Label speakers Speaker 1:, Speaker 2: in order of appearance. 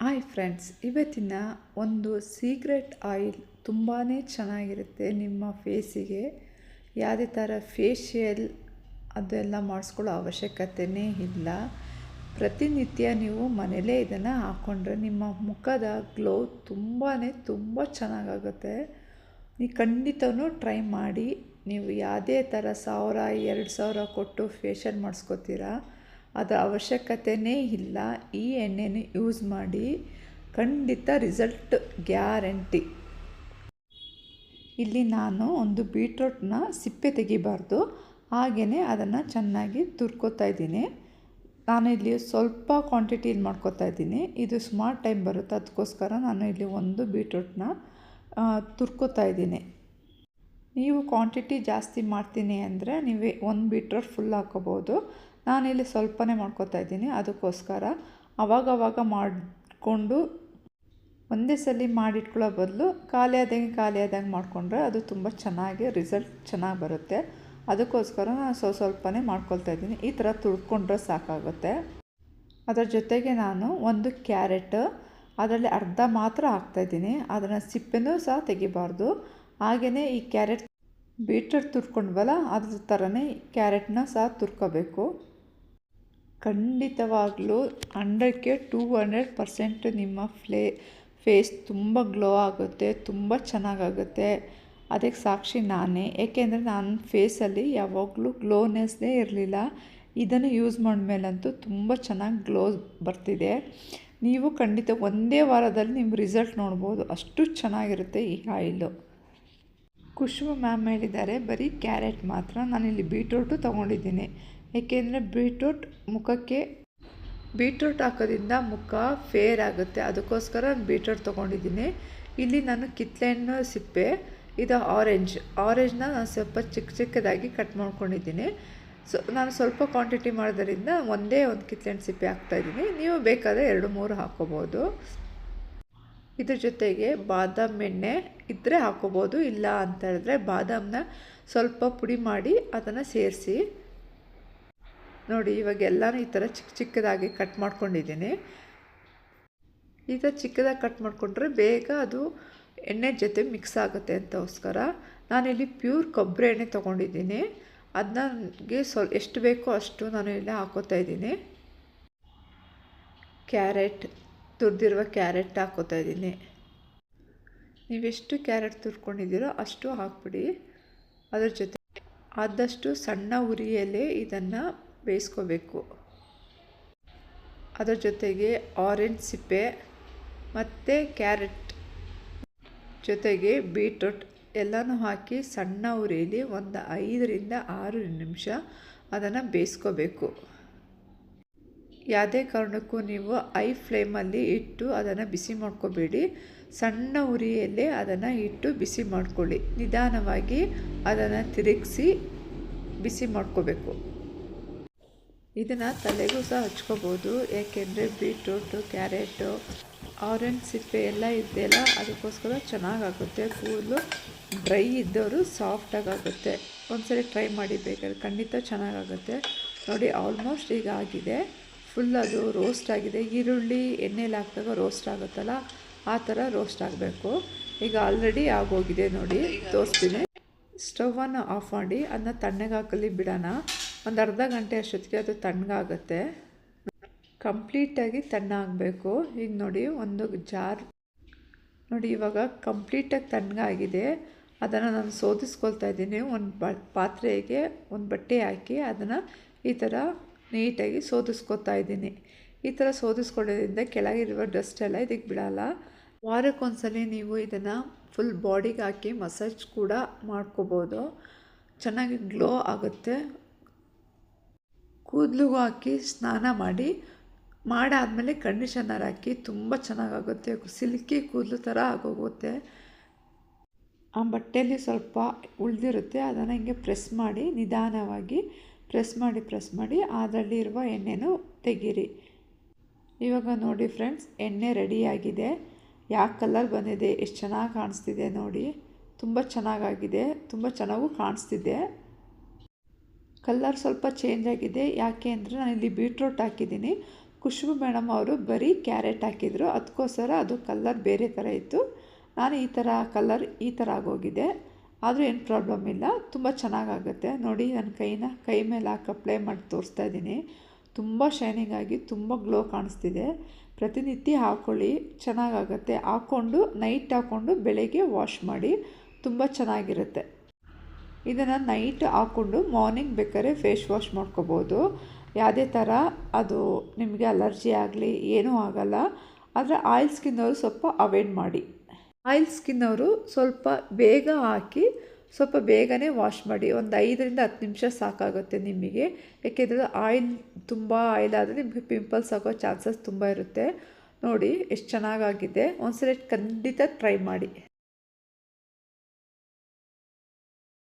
Speaker 1: Hi friends, ಇವತ್ತಿನ ಒಂದು secret oil ತುಂಬಾ ಚೆನ್ನಾಗಿರುತ್ತೆ ನಿಮ್ಮ ಫೇಸಿಗೆ. ಯಾವುದೇ ಥರ ಫೇಶಿಯಲ್ ಅದೆಲ್ಲ ಮಾಡಿಸ್ಕೊಳ್ಳೋ ಅವಶ್ಯಕತೆಯೇ ಇಲ್ಲ. ಪ್ರತಿನಿತ್ಯ ನೀವು ಮನೇಲೇ ಇದನ್ನು ಹಾಕ್ಕೊಂಡ್ರೆ ನಿಮ್ಮ ಮುಖದ ಗ್ಲೋ ತುಂಬಾ ತುಂಬ ಚೆನ್ನಾಗಾಗುತ್ತೆ. ನೀವು ಖಂಡಿತವೂ ಟ್ರೈ ಮಾಡಿ. ನೀವು ಯಾವುದೇ ಥರ ಸಾವಿರ, ಎರಡು ಸಾವಿರ ಕೊಟ್ಟು ಫೇಶಿಯಲ್ ಮಾಡಿಸ್ಕೋತೀರಾ? ಅದರ ಅವಶ್ಯಕತೆಯೇ ಇಲ್ಲ. ಈ ಎಣ್ಣೆನ ಯೂಸ್ ಮಾಡಿ ಖಂಡಿತ ರಿಸಲ್ಟ್ ಗ್ಯಾರಂಟಿ ಇಲ್ಲಿ ನಾನು ಒಂದು ಬೀಟ್ರೋಟ್ನ ಸಿಪ್ಪೆ ತೆಗಿಬಾರ್ದು. ಹಾಗೆಯೇ ಅದನ್ನು ಚೆನ್ನಾಗಿ ತುರ್ಕೋತಾ ಇದ್ದೀನಿ. ನಾನು ಇಲ್ಲಿ ಸ್ವಲ್ಪ ಕ್ವಾಂಟಿಟಿಲಿ ಮಾಡ್ಕೋತಾ ಇದ್ದೀನಿ. ಇದು ಸುಮಾರು ಟೈಮ್ ಬರುತ್ತೆ. ಅದಕ್ಕೋಸ್ಕರ ನಾನು ಇಲ್ಲಿ ಒಂದು ಬೀಟ್ರೋಟ್ನ ತುರ್ಕೋತಾ ಇದ್ದೀನಿ. ನೀವು ಕ್ವಾಂಟಿಟಿ ಜಾಸ್ತಿ ಮಾಡ್ತೀನಿ ಅಂದರೆ ನೀವು ಒಂದು ಬೀಟ್ರೋಟ್ ಫುಲ್ ಹಾಕೋಬೋದು ನಾನಿಲ್ಲಿ ಸ್ವಲ್ಪನೇ ಮಾಡ್ಕೋತಾ ಇದ್ದೀನಿ, ಅದಕ್ಕೋಸ್ಕರ ಅವಾಗವಾಗ ಮಾಡಿಕೊಂಡು ಒಂದೇ ಸಲ ಮಾಡಿಟ್ಕೊಳ್ಳೋ ಬದಲು ಖಾಲಿ ಆದಂಗೆ ಖಾಲಿ ಆದಂಗೆ ಮಾಡಿಕೊಂಡ್ರೆ ಅದು ತುಂಬ ಚೆನ್ನಾಗಿ ರಿಸಲ್ಟ್ ಚೆನ್ನಾಗಿ ಬರುತ್ತೆ. ಅದಕ್ಕೋಸ್ಕರ ನಾನು ಸ್ವಲ್ಪ ಸ್ವಲ್ಪನೇ ಮಾಡ್ಕೊಳ್ತಾ ಇದ್ದೀನಿ. ಈ ಥರ ತುಳ್ಕೊಂಡ್ರೆ ಸಾಕಾಗುತ್ತೆ. ಅದರ ಜೊತೆಗೆ ನಾನು ಒಂದು ಕ್ಯಾರೆಟ್ ಅದರಲ್ಲಿ ಅರ್ಧ ಮಾತ್ರ ಹಾಕ್ತಾಯಿದ್ದೀನಿ ಅದನ್ನು ಸಿಪ್ಪೆನೂ ಸಹ ತೆಗಿಬಾರ್ದು. ಹಾಗೆಯೇ ಈ ಕ್ಯಾರೆಟ್ ಬೀಟ್ರೂಟ್ ತುರ್ಕೊಂಡ್ವಲ್ಲ, ಅದ್ರ ಥರನೇ ಕ್ಯಾರೆಟ್ನ ಸಹ ತುರ್ಕೋಬೇಕು. ಖಂಡಿತವಾಗಲೂ ಹಂಡ್ರೆಡ್ಗೆ ಟೂ ಹಂಡ್ರೆಡ್ ಪರ್ಸೆಂಟ್ ನಿಮ್ಮ ಫ್ಲೇ, ಫೇಸ್ ತುಂಬ ಗ್ಲೋ ಆಗುತ್ತೆ, ತುಂಬ ಚೆನ್ನಾಗಾಗುತ್ತೆ. ಅದಕ್ಕೆ ಸಾಕ್ಷಿ ನಾನೇ. ಏಕೆಂದರೆ ನನ್ನ ಫೇಸಲ್ಲಿ ಯಾವಾಗಲೂ ಗ್ಲೋನೆಸ್ನೇ ಇರಲಿಲ್ಲ. ಇದನ್ನು ಯೂಸ್ ಮಾಡಿದ್ಮೇಲಂತೂ ತುಂಬ ಚೆನ್ನಾಗಿ ಗ್ಲೋ ಬರ್ತಿದೆ. ನೀವು ಖಂಡಿತ ಒಂದೇ ವಾರದಲ್ಲಿ ನಿಮ್ಮ ರಿಸಲ್ಟ್ ನೋಡ್ಬೋದು. ಅಷ್ಟು ಚೆನ್ನಾಗಿರುತ್ತೆ ಈ ಆಯಿಲು. ಕುಶುಮ ಮ್ಯಾಮ್ ಹೇಳಿದ್ದಾರೆ, ಬರೀ ಕ್ಯಾರೆಟ್ ಮಾತ್ರ. ನಾನಿಲ್ಲಿ ಬೀಟ್ರೂಟು ತೊಗೊಂಡಿದ್ದೀನಿ. ಏಕೆಂದರೆ ಬೀಟ್ರೂಟ್ ಮುಖಕ್ಕೆ, ಬೀಟ್ರೂಟ್ ಹಾಕೋದ್ರಿಂದ ಮುಖ ಫೇರ್ ಆಗುತ್ತೆ. ಅದಕ್ಕೋಸ್ಕರ ಬೀಟ್ರೂಟ್ ತೊಗೊಂಡಿದ್ದೀನಿ. ಇಲ್ಲಿ ನಾನು ಕಿತ್ಲೆಹಣ್ಣು ಸಿಪ್ಪೆ, ಇದು ಆರೆಂಜ್. ಆರೆಂಜ್ನ ನಾನು ಸ್ವಲ್ಪ ಚಿಕ್ಕ ಚಿಕ್ಕದಾಗಿ ಕಟ್ ಮಾಡ್ಕೊಂಡಿದ್ದೀನಿ. ಸೊ, ನಾನು ಸ್ವಲ್ಪ ಕ್ವಾಂಟಿಟಿ ಮಾಡೋದರಿಂದ ಒಂದೇ ಒಂದು ಕಿತ್ಲೆಹಣ್ಣು ಸಿಪ್ಪೆ ಹಾಕ್ತಾಯಿದ್ದೀನಿ ನೀವು ಬೇಕಾದರೆ ಎರಡು, ಮೂರು ಹಾಕ್ಕೋಬೋದು ಇದ್ರ ಜೊತೆಗೆ ಬಾದಾಮ್ ಎಣ್ಣೆ ಇದ್ದರೆ ಹಾಕೋಬೋದು, ಇಲ್ಲ ಅಂತ ಹೇಳಿದ್ರೆ ಬಾದಾಮನ್ನ ಸ್ವಲ್ಪ ಪುಡಿ ಮಾಡಿ ಅದನ್ನು ಸೇರಿಸಿ. ನೋಡಿ, ಇವಾಗ ಎಲ್ಲನೂ ಈ ಥರ ಚಿಕ್ಕ ಚಿಕ್ಕದಾಗಿ ಕಟ್ ಮಾಡ್ಕೊಂಡಿದ್ದೀನಿ. ಈ ಥರ ಚಿಕ್ಕದಾಗಿ ಕಟ್ ಮಾಡಿಕೊಂಡ್ರೆ ಬೇಗ ಅದು ಎಣ್ಣೆ ಜೊತೆ ಮಿಕ್ಸ್ ಆಗುತ್ತೆ ಅಂತಗೋಸ್ಕರ. ನಾನಿಲ್ಲಿ ಪ್ಯೂರ್ ಕೊಬ್ಬರಿ ಎಣ್ಣೆ ತೊಗೊಂಡಿದ್ದೀನಿ. ನನಗೆ ಸ್ವಲ್ಪ ಎಷ್ಟು ಬೇಕೋ ಅಷ್ಟು ನಾನು ಇಲ್ಲಿ ಹಾಕೋತಾ ಇದ್ದೀನಿ. ಕ್ಯಾರೆಟ್ ತುರಿದಿರುವ ಕ್ಯಾರೆಟ್ ಹಾಕೋತಾ ಇದ್ದೀನಿ. ನೀವೆಷ್ಟು ಕ್ಯಾರೆಟ್ ತುರ್ಕೊಂಡಿದ್ದೀರೋ ಅಷ್ಟು ಹಾಕ್ಬಿಡಿ. ಅದ್ರ ಜೊತೆ ಆದಷ್ಟು ಸಣ್ಣ ಉರಿಯಲ್ಲೇ ಇದನ್ನು ಬೇಯಿಸ್ಕೋಬೇಕು. ಅದರ ಜೊತೆಗೆ ಆರೆಂಜ್ ಸಿಪ್ಪೆ ಮತ್ತು ಕ್ಯಾರೆಟ್ ಜೊತೆಗೆ ಬೀಟ್ರೂಟ್ ಎಲ್ಲನೂ ಹಾಕಿ ಸಣ್ಣ ಉರಿಯಲ್ಲಿ ಒಂದು ಐದರಿಂದ ಆರು ನಿಮಿಷ ಅದನ್ನು ಬೇಯಿಸ್ಕೋಬೇಕು. ಯಾವುದೇ ಕಾರಣಕ್ಕೂ ನೀವು ಐ ಫ್ಲೇಮಲ್ಲಿ ಇಟ್ಟು ಅದನ್ನು ಬಿಸಿ ಮಾಡ್ಕೋಬೇಡಿ. ಸಣ್ಣ ಉರಿಯಲ್ಲೇ ಅದನ್ನು ಇಟ್ಟು ಬಿಸಿ ಮಾಡ್ಕೊಳ್ಳಿ. ನಿಧಾನವಾಗಿ ಅದನ್ನು ತಿರುಗಿಸಿ ಬಿಸಿ ಮಾಡ್ಕೋಬೇಕು. ಇದನ್ನು ತಲೆಗೂ ಸಹ ಹಚ್ಕೋಬೋದು. ಏಕೆಂದರೆ ಬೀಟ್ರೂಟು, ಕ್ಯಾರೆಟು, ಆರೆಂಜ್ ಸಿಪ್ಪೆ ಎಲ್ಲ ಇದೆಯಲ್ಲ ಅದಕ್ಕೋಸ್ಕರ ಚೆನ್ನಾಗಾಗುತ್ತೆ. ಕೂದಲು ಡ್ರೈ ಇದ್ದವರು ಸಾಫ್ಟಾಗುತ್ತೆ ಆಗುತ್ತೆ ಒಂದ್ಸರಿ ಟ್ರೈ ಮಾಡಿ ಬೇಕಾದ್ರೆ ಖಂಡಿತ ಚೆನ್ನಾಗಾಗುತ್ತೆ. ನೋಡಿ, ಆಲ್ಮೋಸ್ಟ್ ಈಗ ಆಗಿದೆ ಫುಲ್ ಅದು ರೋಸ್ಟ್ ಆಗಿದೆ. ಈರುಳ್ಳಿ ಎಣ್ಣೆಲಿ ಹಾಕಿದಾಗ ರೋಸ್ಟ್ ಆಗುತ್ತಲ್ಲ, ಆ ಥರ ರೋಸ್ಟ್ ಆಗಬೇಕು. ಈಗ ಆಲ್ರೆಡಿ ಆಗೋಗಿದೆ ನೋಡಿ, ತೋರಿಸ್ತೀನಿ. ಸ್ಟವನ್ನು ಆಫ್ ಮಾಡಿ ಅದನ್ನ ತಣ್ಣಗೆ ಹಾಕಲಿ ಬಿಡೋಣ. ಒಂದು ಅರ್ಧ ಗಂಟೆ ಅಷ್ಟೊತ್ತಿಗೆ ಅದು ತಣ್ಣಗಾಗುತ್ತೆ. ಕಂಪ್ಲೀಟಾಗಿ ತಣ್ಣಾಗಬೇಕು ಈಗ ನೋಡಿ, ಒಂದು ಜಾರ್. ನೋಡಿ, ಇವಾಗ ಕಂಪ್ಲೀಟಾಗಿ ತಣ್ಣಗಾಗಿದೆ ಅದನ್ನು ನಾನು ಸೋದಿಸ್ಕೊಳ್ತಾ ಇದ್ದೀನಿ. ಒಂದು ಪಾತ್ರೆಗೆ ಒಂದು ಬಟ್ಟೆ ಹಾಕಿ ಅದನ್ನು ಈ ಥರ ನೀಟಾಗಿ ಸೋದಿಸ್ಕೊತಾ ಇದ್ದೀನಿ. ಈ ಥರ ಸೋದಿಸ್ಕೊಳ್ಳೋದ್ರಿಂದ ಕೆಳಗಿರುವ ಡಸ್ಟ್ ಎಲ್ಲ ಇದಕ್ಕೆ ಬಿಡಲ್ಲ. ವಾರಕ್ಕೊಂದ್ಸಲಿ ನೀವು ಇದನ್ನು ಫುಲ್ ಬಾಡಿಗೆ ಹಾಕಿ ಮಸಾಜ್ ಕೂಡ ಮಾಡ್ಕೋಬೋದು. ಚೆನ್ನಾಗಿ ಗ್ಲೋ ಆಗುತ್ತೆ. ಕೂದಲಿಗೂ ಹಾಕಿ ಸ್ನಾನ ಮಾಡಿ, ಮಾಡಾದಮೇಲೆ ಕಂಡೀಷನರ್ ಹಾಕಿ ತುಂಬ ಚೆನ್ನಾಗಾಗುತ್ತೆ. ಸಿಲ್ಕಿ ಕೂದಲು ಥರ ಆಗೋಗುತ್ತೆ. ಆ ಬಟ್ಟೆಯಲ್ಲಿ ಸ್ವಲ್ಪ ಉಳಿದಿರುತ್ತೆ, ಅದನ್ನು ಹಿಂಗೆ ಪ್ರೆಸ್ ಮಾಡಿ ನಿಧಾನವಾಗಿ ಪ್ರೆಸ್ ಮಾಡಿ ಪ್ರೆಸ್ ಮಾಡಿ ಅದರಲ್ಲಿರುವ ಎಣ್ಣೆನೂ ತೆಗೀರಿ. ಇವಾಗ ನೋಡಿ ಫ್ರೆಂಡ್ಸ್, ಎಣ್ಣೆ ರೆಡಿಯಾಗಿದೆ ಯಾವ ಕಲರ್ ಬಂದಿದೆ? ಎಷ್ಟು ಚೆನ್ನಾಗಿ ಕಾಣಿಸ್ತಿದೆ ನೋಡಿ. ತುಂಬ ಚೆನ್ನಾಗಾಗಿದೆ. ತುಂಬ ಚೆನ್ನಾಗೂ ಕಾಣಿಸ್ತಿದೆ. ಕಲ್ಲರ್ ಸ್ವಲ್ಪ ಚೇಂಜ್ ಆಗಿದೆ. ಯಾಕೆ ಅಂದರೆ ನಾನಿಲ್ಲಿ ಬೀಟ್ರೋಟ್ ಹಾಕಿದ್ದೀನಿ. ಖುಷ್ಬು ಮೇಡಮ್ ಅವರು ಬರೀ ಕ್ಯಾರೆಟ್ ಹಾಕಿದರು. ಅದಕ್ಕೋಸ್ಕರ ಅದು ಕಲ್ಲರ್ ಬೇರೆ ಥರ ಇತ್ತು. ನಾನು ಈ ಥರ ಕಲ್ಲರ್ ಈ ಥರ ಆಗೋಗಿದೆ. ಆದರೂ ಏನು ಪ್ರಾಬ್ಲಮ್ ಇಲ್ಲ. ತುಂಬ ಚೆನ್ನಾಗಾಗುತ್ತೆ. ನೋಡಿ ನನ್ನ ಕೈನ, ಕೈ ಮೇಲೆ ಹಾಕಿ ಅಪ್ಲೈ ಮಾಡಿ ತೋರಿಸ್ತಾ ಇದ್ದೀನಿ. ತುಂಬ ಶೈನಿಂಗ್ ಆಗಿ ತುಂಬ ಗ್ಲೋ ಕಾಣಿಸ್ತಿದೆ. ಪ್ರತಿನಿತ್ಯ ಹಾಕ್ಕೊಳ್ಳಿ ಚೆನ್ನಾಗಾಗತ್ತೆ. ಹಾಕ್ಕೊಂಡು ನೈಟ್ ಹಾಕ್ಕೊಂಡು ಬೆಳಗ್ಗೆ ವಾಶ್ ಮಾಡಿ. ತುಂಬ ಚೆನ್ನಾಗಿರುತ್ತೆ. ಇದನ್ನು ನೈಟ್ ಹಾಕ್ಕೊಂಡು ಮಾರ್ನಿಂಗ್ ಬೇಕಾದ್ರೆ ಫೇಸ್ ವಾಶ್ ಮಾಡ್ಕೋಬೋದು. ಯಾವುದೇ ಥರ ಅದು ನಿಮಗೆ ಅಲರ್ಜಿ ಆಗಲಿ, ಏನೂ ಆಗಲ್ಲ. ಆದರೆ ಆಯಿಲ್ ಸ್ಕಿನ್ನವರು ಸ್ವಲ್ಪ ಅವಾಯ್ಡ್ ಮಾಡಿ. ಆಯಿಲ್ ಸ್ಕಿನ್ ಅವರು ಸ್ವಲ್ಪ ಬೇಗ ಹಾಕಿ, ಸ್ವಲ್ಪ ಬೇಗನೆ ವಾಶ್ ಮಾಡಿ, ಒಂದು ಐದರಿಂದ ಹತ್ತು ನಿಮಿಷ ಸಾಕಾಗುತ್ತೆ ನಿಮಗೆ ಯಾಕೆಂದರೆ ಆಯಿಲ್ ತುಂಬ ಆಯಿಲ್ ಆದರೆ ನಿಮಗೆ ಪಿಂಪಲ್ಸ್ ಆಗೋ ಚಾನ್ಸಸ್ ತುಂಬ ಇರುತ್ತೆ. ನೋಡಿ, ಎಷ್ಟು ಚೆನ್ನಾಗಾಗಿದೆ. ಒಂದ್ಸಲ ಖಂಡಿತ ಟ್ರೈ ಮಾಡಿ.